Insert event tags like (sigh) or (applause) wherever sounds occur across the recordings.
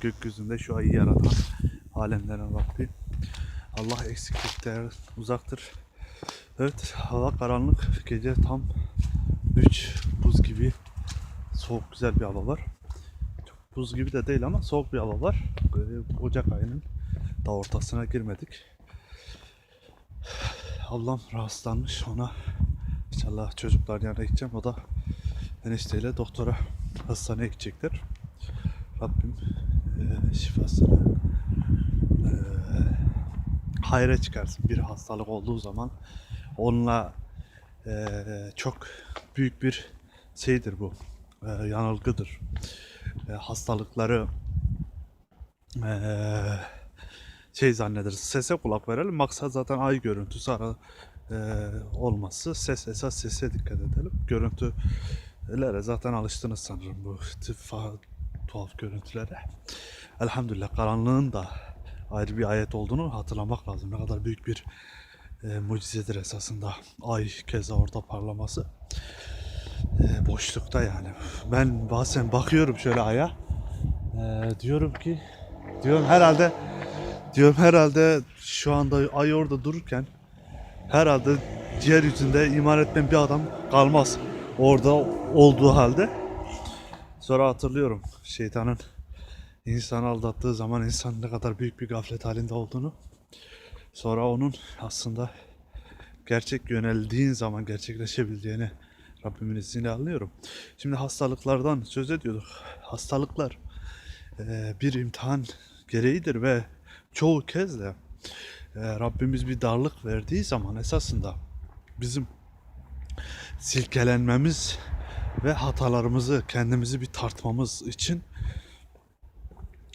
gökyüzünde şu ayı yaratan alemlerin Rabbi. Allah eksiklikler uzaktır. Evet hava karanlık. Gece tam 3 buz gibi soğuk güzel bir hava var. Çok buz gibi de değil ama soğuk bir hava var. Ocak ayının da ortasına girmedik. Ablam rahatsızlanmış ona inşallah çocuklar yanına gideceğim o da enişteyle doktora hastaneye gidecekler. Rabbim eee, şifasını eee hayra çıkarsın. Bir hastalık olduğu zaman onunla eee, çok büyük bir şeydir bu. eee, yanılgıdır. Hastalıkları şey zannederiz. Sese kulak verelim. Maksat zaten ay görüntüsü ara olması. Ses esas sese dikkat edelim. Görüntülere zaten alıştınız sanırım bu tuhaf görüntülere. Elhamdülillah karanlığın da ayrı bir ayet olduğunu hatırlamak lazım. Ne kadar büyük bir e, mucizedir esasında. Ay keza orada parlaması. E, boşlukta yani. Ben bazen bakıyorum şöyle aya. E, diyorum ki diyorum herhalde diyorum herhalde şu anda ay orada dururken herhalde yeryüzünde iman etmeyen bir adam kalmaz. Orada olduğu halde. Sonra hatırlıyorum şeytanın insanı aldattığı zaman insan ne kadar büyük bir gaflet halinde olduğunu. Sonra onun aslında gerçek yöneldiğin zaman gerçekleşebileceğini Rabbimin izniyle anlıyorum. Şimdi hastalıklardan söz ediyorduk. Hastalıklar eee, bir imtihan gereğidir ve çoğu kez de eee, Rabbimiz bir darlık verdiği zaman esasında bizim silkelenmemiz ve hatalarımızı kendimizi bir tartmamız için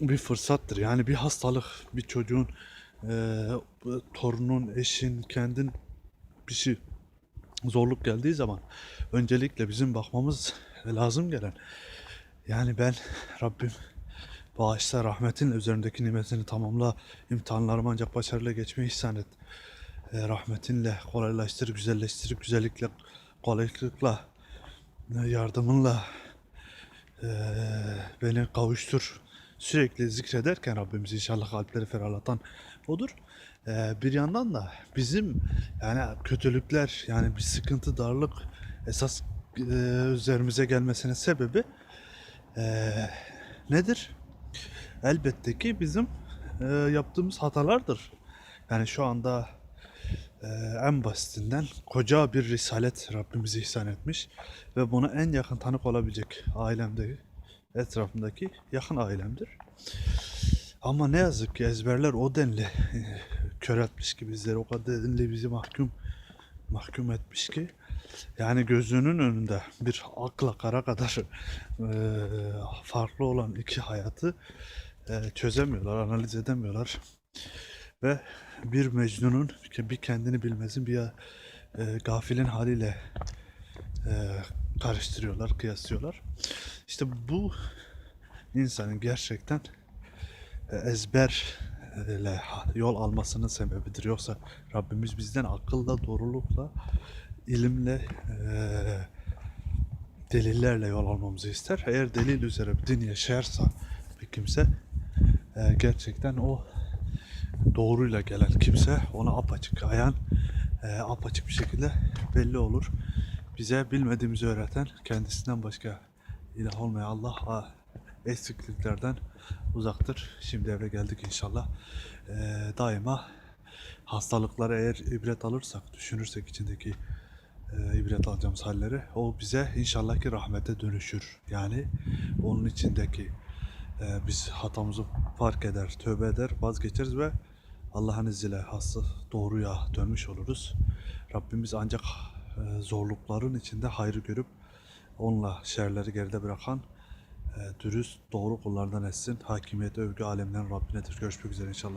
bir fırsattır. Yani bir hastalık, bir çocuğun, eee, torunun, eşin, kendin bir şey zorluk geldiği zaman öncelikle bizim bakmamız lazım gelen. Yani ben Rabbim bağışla rahmetin üzerindeki nimetini tamamla imtihanlarımı ancak başarıyla geçmeyi ihsan et. E, rahmetinle kolaylaştır, güzelleştir, güzellikle, kolaylıkla, e, yardımınla e, beni kavuştur. Sürekli zikrederken Rabbimiz inşallah kalpleri ferahlatan odur. E, bir yandan da bizim yani kötülükler yani bir sıkıntı, darlık esas e, üzerimize gelmesinin sebebi e, nedir? Elbette ki bizim e, yaptığımız hatalardır. Yani şu anda e, en basitinden koca bir risalet Rabbimiz ihsan etmiş ve buna en yakın tanık olabilecek ailemde etrafımdaki yakın ailemdir. Ama ne yazık ki ezberler o denli (laughs) kör etmiş ki bizleri o kadar denli bizi mahkum mahkum etmiş ki yani gözünün önünde bir akla kara kadar (laughs) e, farklı olan iki hayatı e, çözemiyorlar, analiz edemiyorlar. Ve bir Mecnun'un bir kendini bilmezin bir e, gafilin haliyle e, karıştırıyorlar, kıyaslıyorlar. İşte bu insanın gerçekten e, ezberle yol almasının sebebidir. Yoksa Rabbimiz bizden akılla, doğrulukla, ilimle, delillerle yol almamızı ister. Eğer delil üzere bir din yaşarsa bir kimse gerçekten o doğruyla gelen kimse ona apaçık ayan e, apaçık bir şekilde belli olur. Bize bilmediğimizi öğreten kendisinden başka ilah olmayan Allah eksikliklerden uzaktır. Şimdi eve geldik inşallah. E, daima hastalıklara eğer ibret alırsak, düşünürsek içindeki e, ibret alacağımız halleri o bize inşallah ki rahmete dönüşür. Yani onun içindeki e, biz hatamızı fark eder, tövbe eder, vazgeçeriz ve Allah'ın izniyle hasta doğruya dönmüş oluruz. Rabbimiz ancak e, zorlukların içinde hayrı görüp onunla şerleri geride bırakan e, dürüst, doğru kullardan etsin. Hakimiyet, övgü alemlerin Rabbinedir. Görüşmek üzere inşallah.